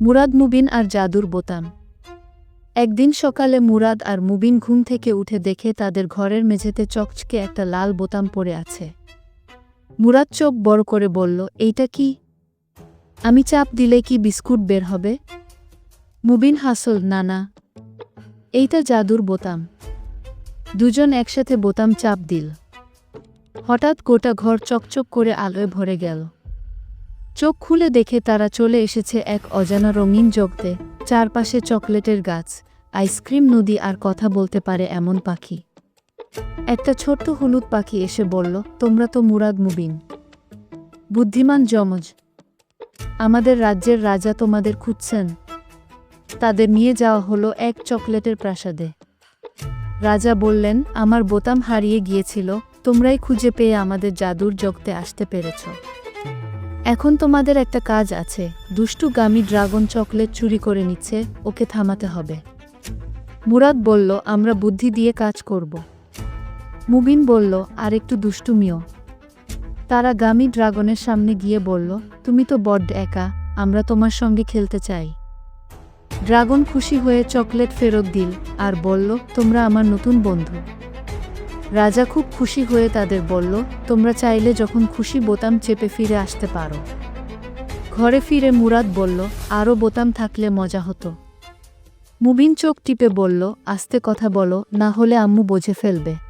মুরাদ মুবিন আর জাদুর বোতাম। একদিন সকালে মুরাদ আর মুবিন ঘুম থেকে উঠে দেখে তাদের ঘরের মেঝেতে চকচকে একটা লাল বোতাম পড়ে আছে। মুরাদ চোখ বড় করে বলল, এইটা কি? আমি চাপ দিলে কি বিস্কুট বের হবে? মুবিন হাসল না না এইটা জাদুর বোতাম। দুজন একসাথে বোতাম চাপ দিল। হঠাৎ গোটা ঘর চকচক করে আলোয় ভরে গেল। চোখ খুলে দেখে তারা চলে এসেছে এক অজানা রঙিন জগতে, চারপাশে চকলেটের গাছ, আইসক্রিম নদী আর কথা বলতে পারে এমন পাখি। একটা ছোট্ট হলুদ পাখি এসে বলল, তোমরা তো মুরাদ মুবিন। বুদ্ধিমান যমজ। আমাদের রাজ্যের রাজা তোমাদের খুঁজছেন। তাদের নিয়ে যাওয়া হলো এক চকলেটের প্রাসাদে। রাজা বললেন, আমার বোতাম হারিয়ে গিয়েছিল, তোমরাই খুঁজে পেয়ে আমাদের জাদুর জগতে আসতে পেরেছ। এখন তোমাদের একটা কাজ আছে। দুষ্টু গামী ড্রাগন চকলেট চুরি করে নিচ্ছে, ওকে থামাতে হবে। মুরাদ বলল, আমরা বুদ্ধি দিয়ে কাজ করব। মুবিন বলল, আর একটু দুষ্টুমিও তারা গামি ড্রাগনের সামনে গিয়ে বলল, তুমি তো বড্ড একা, আমরা তোমার সঙ্গে খেলতে চাই। ড্রাগন খুশি হয়ে চকলেট ফেরত দিল, আর বলল, তোমরা আমার নতুন বন্ধু। রাজা খুব খুশি হয়ে তাদের বলল, তোমরা চাইলে যখন খুশি বোতাম চেপে ফিরে আসতে পারো। ঘরে ফিরে মুরাদ বলল আরও বোতাম থাকলে মজা হতো। মুবিন চোখ টিপে বলল, আস্তে কথা বলো, না হলে আম্মু বোঝে ফেলবে।